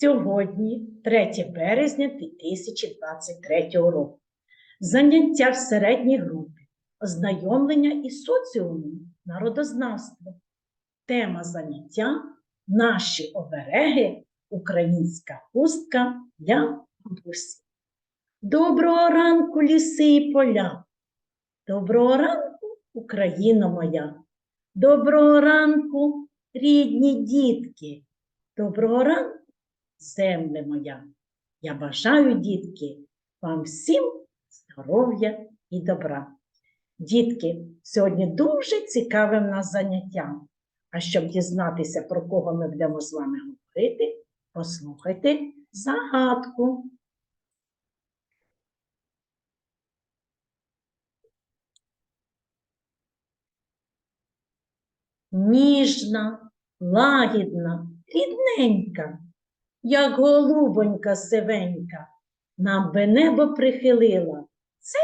Сьогодні 3 березня 2023 року. Заняття в середній групі, ознайомлення із соціумом, народознавство. Тема заняття Наші обереги, українська хустка для бабусі. Доброго ранку, ліси і поля. Доброго ранку, Україна моя. Доброго ранку, рідні дітки. Доброго ранку, земле моя. Я бажаю, дітки, вам всім здоров'я і добра. Дітки, сьогодні дуже цікаве в нас заняття. А щоб дізнатися, про кого ми будемо з вами говорити, послухайте загадку. Ніжна, лагідна, рідненька, як голубонька сивенька, нам би небо прихилила. Це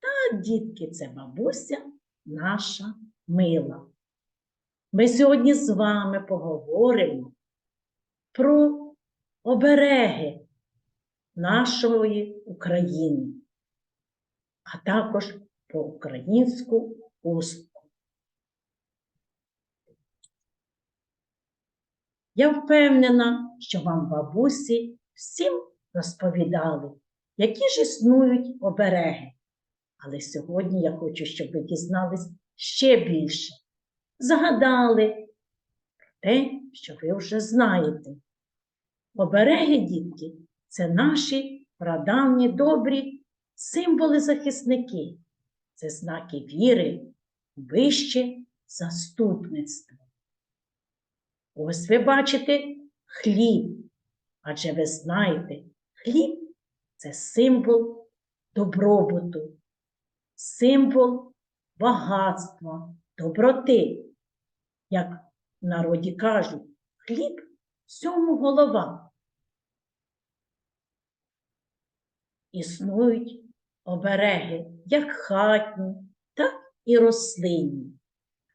так, дітки, це бабуся наша мила. Ми сьогодні з вами поговоримо про обереги нашої України, а також про українську хустку. Я впевнена, що вам бабусі всім розповідали, які ж існують обереги. Але сьогодні я хочу, щоб ви дізнались ще більше. Загадали про те, що ви вже знаєте. Обереги, дітки, це наші прадавні добрі символи-захисники. Це знаки віри, вище заступництво. Ось ви бачите хліб, адже ви знаєте, хліб це символ добробуту, символ багатства, доброти. Як в народі кажуть, хліб всьому голова. Існують обереги як хатні, так і рослинні.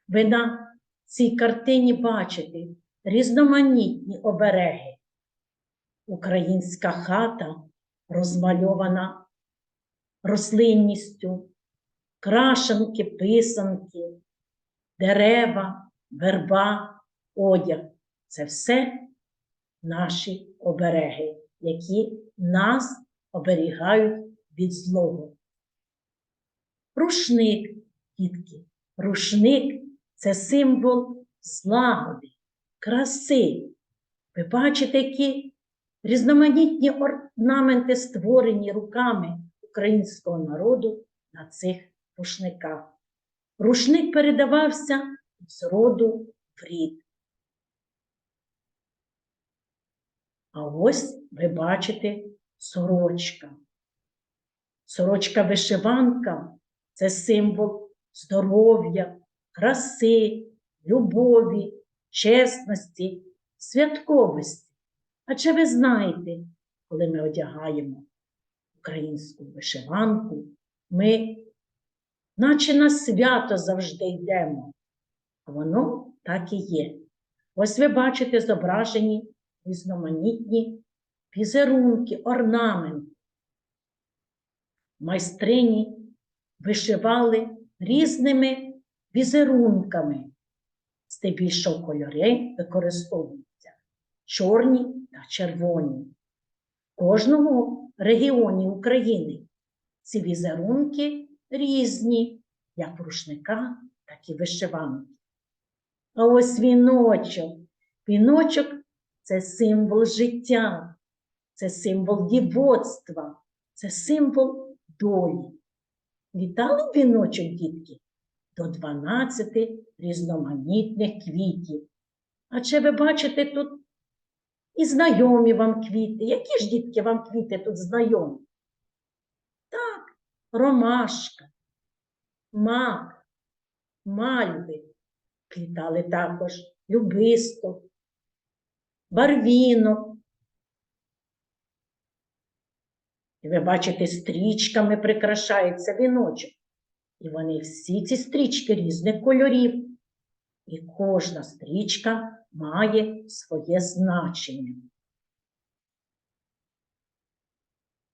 Ви на цій картині бачите різноманітні обереги. Українська хата розмальована рослинністю, крашенки, писанки, дерева, верба, одяг це все наші обереги, які нас оберігають від злого. Рушник, дітки, рушник це символ злагоди, краси. Ви бачите, які різноманітні орнаменти створені руками українського народу на цих рушниках. Рушник передавався з роду в рід. А ось ви бачите сорочка. Сорочка-вишиванка це символ здоров'я, краси, любові, чесності, святковості. Адже ви знаєте, коли ми одягаємо українську вишиванку, ми, наче на свято завжди йдемо. А воно так і є. Ось ви бачите зображені різноманітні візерунки, орнаменти. Майстрині вишивали різними візерунками. Здебільшого кольори використовуються чорні та червоні. В кожному регіоні України ці візерунки різні, як в рушниках, так і вишиванки. А ось віночок. Віночок це символ життя, це символ дівоцтва, це символ долі. Вітали віночок, дітки? До 12 різноманітних квітів. А чи ви бачите тут і знайомі вам квіти? Які ж дітки вам квіти тут знайомі? Так, ромашка, мак, мальви, квітали також любисто, барвінок. І ви бачите, стрічками прикрашається віночок. І вони всі ці стрічки різних кольорів. І кожна стрічка має своє значення.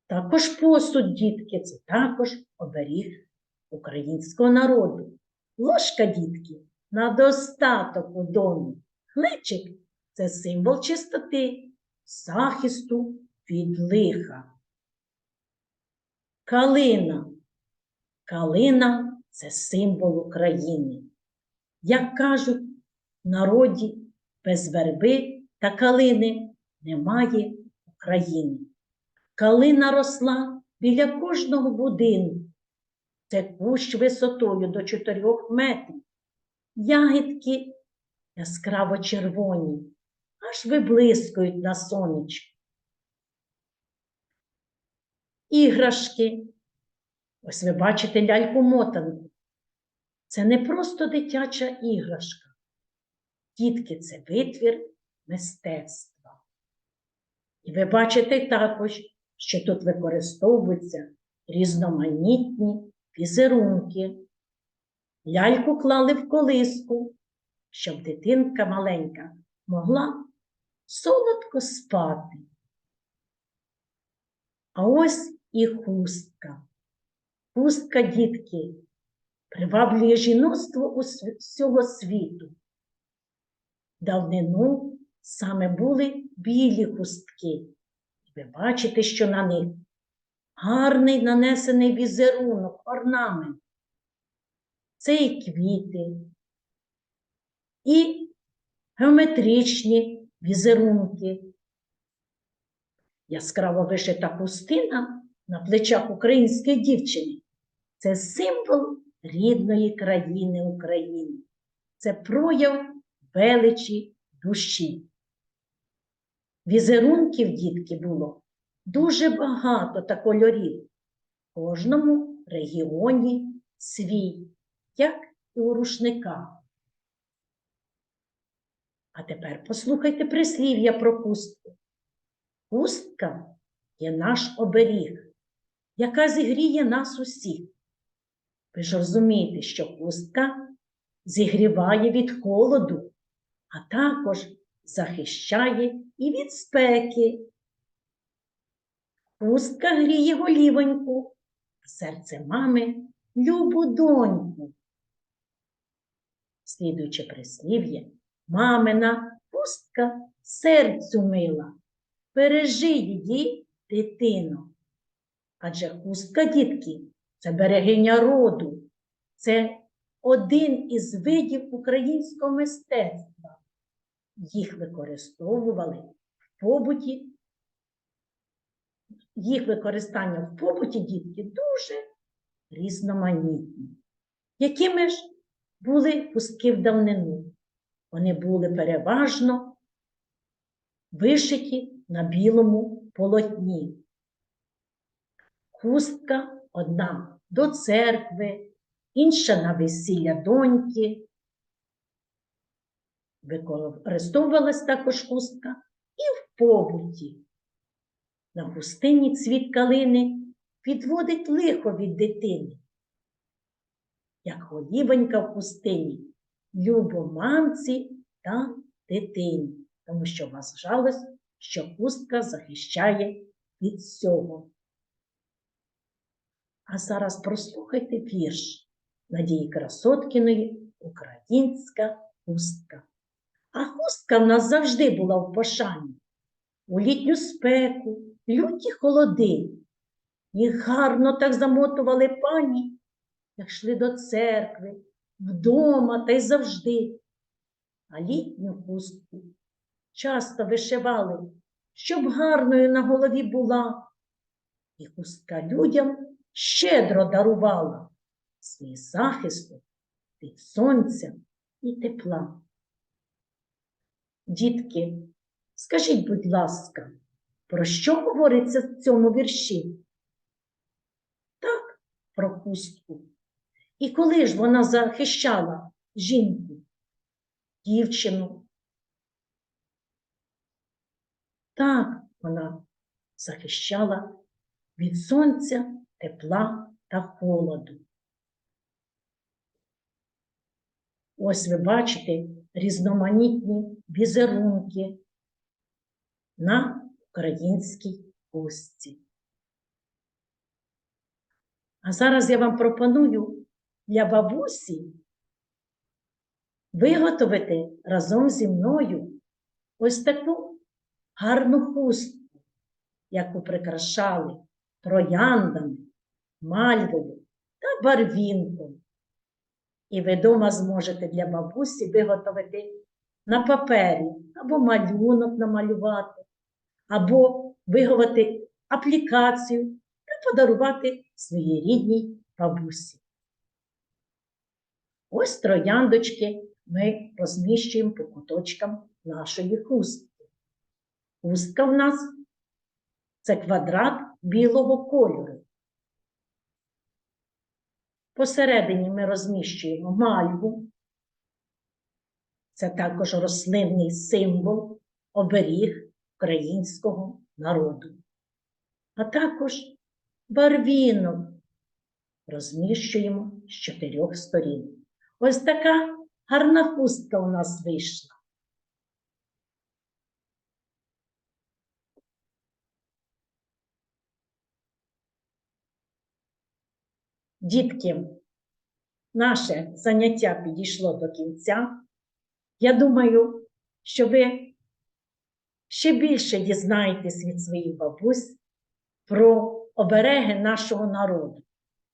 Також посуд, дітки, це також оберіг українського народу. Ложка, дітки, на достаток у домі. Глечик це символ чистоти, захисту від лиха. Калина. Калина це символ України. Як кажуть, в народі без верби та калини немає України. Калина росла біля кожного будинку. Це кущ висотою до 4 метрів. Ягідки яскраво червоні, аж виблискують на сонечку. Іграшки. Ось ви бачите ляльку-мотанку. Це не просто дитяча іграшка. Дітки, це витвір мистецтва. І ви бачите також, що тут використовуються різноманітні візерунки. Ляльку клали в колиску, щоб дитинка маленька могла солодко спати. А ось і хустка. Хустка, дітки, приваблює жіноцтво усього світу. Давнину саме були білі хустки. Ви бачите, що на них гарний нанесений візерунок, орнамент. Це і квіти, і геометричні візерунки. Яскраво вишита хустина на плечах української дівчини. Це символ рідної країни України. Це прояв величі душі. Візерунків, дітки, було дуже багато та кольорів. В кожному регіоні свій, як і у рушниках. А тепер послухайте прислів'я про хустку. Хустка є наш оберіг, яка зігріє нас усіх. Ви ж розумієте, що хустка зігріває від холоду, а також захищає і від спеки. Хустка гріє голівоньку, а серце мами любу доньку. Слідуюче прислів'я, мамина хустка серцю мила, бережи її, дитино. Адже хустка, дітки, це берегиня роду, це один із видів українського мистецтва. Їх використовували в побуті. Їх використання в побуті дітки дуже різноманітні. Якими ж були пустки в давнину? Вони були переважно вишиті на білому полотні. Хустка одна до церкви, інша на весілля доньки. Використовувалась також хустка і в побуті. На хустині цвіт калини підводить лихо від дитини. Як голівонька в пустині, любо мамці та дитині, тому що вважалось, що хустка захищає від всього. А зараз прослухайте вірш Надії Красоткіної Українська хустка. А хустка в нас завжди була в пошані. У літню спеку, люті холоди. Їх гарно так замотували пані, як йшли до церкви, вдома та й завжди. А літню хустку часто вишивали, щоб гарною на голові була. І хустка людям щедро дарувала свій захисту від сонця і тепла. Дітки, скажіть, будь ласка, про що говориться в цьому вірші? Так, про хустку. І коли ж вона захищала жінку, дівчину? Так, вона захищала від сонця, тепла та холоду. Ось ви бачите, різноманітні візерунки на українській хустці. А зараз я вам пропоную для бабусі виготовити разом зі мною ось таку гарну хустку, яку прикрашали трояндами, мальвою та барвінком. І ви дома зможете для бабусі виготовити на папері або малюнок намалювати, або виготовити аплікацію та подарувати своїй рідній бабусі. Ось трояндочки ми розміщуємо по куточкам нашої хустки. Хустка в нас це квадрат білого кольору. Посередині ми розміщуємо мальву. Це також рослинний символ, оберіг українського народу. А також барвінок розміщуємо з чотирьох сторін. Ось така гарна хустка у нас вийшла. Дітки, наше заняття підійшло до кінця. Я думаю, що ви ще більше дізнаєтесь від своїх бабусь про обереги нашого народу.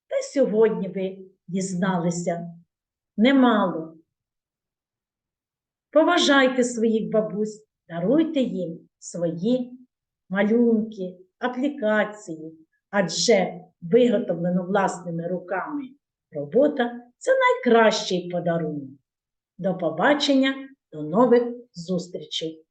Та сьогодні ви дізналися немало. Поважайте своїх бабусь, даруйте їм свої малюнки, аплікації, адже виготовлено власними руками робота це найкращий подарунок. До побачення, до нових зустрічей!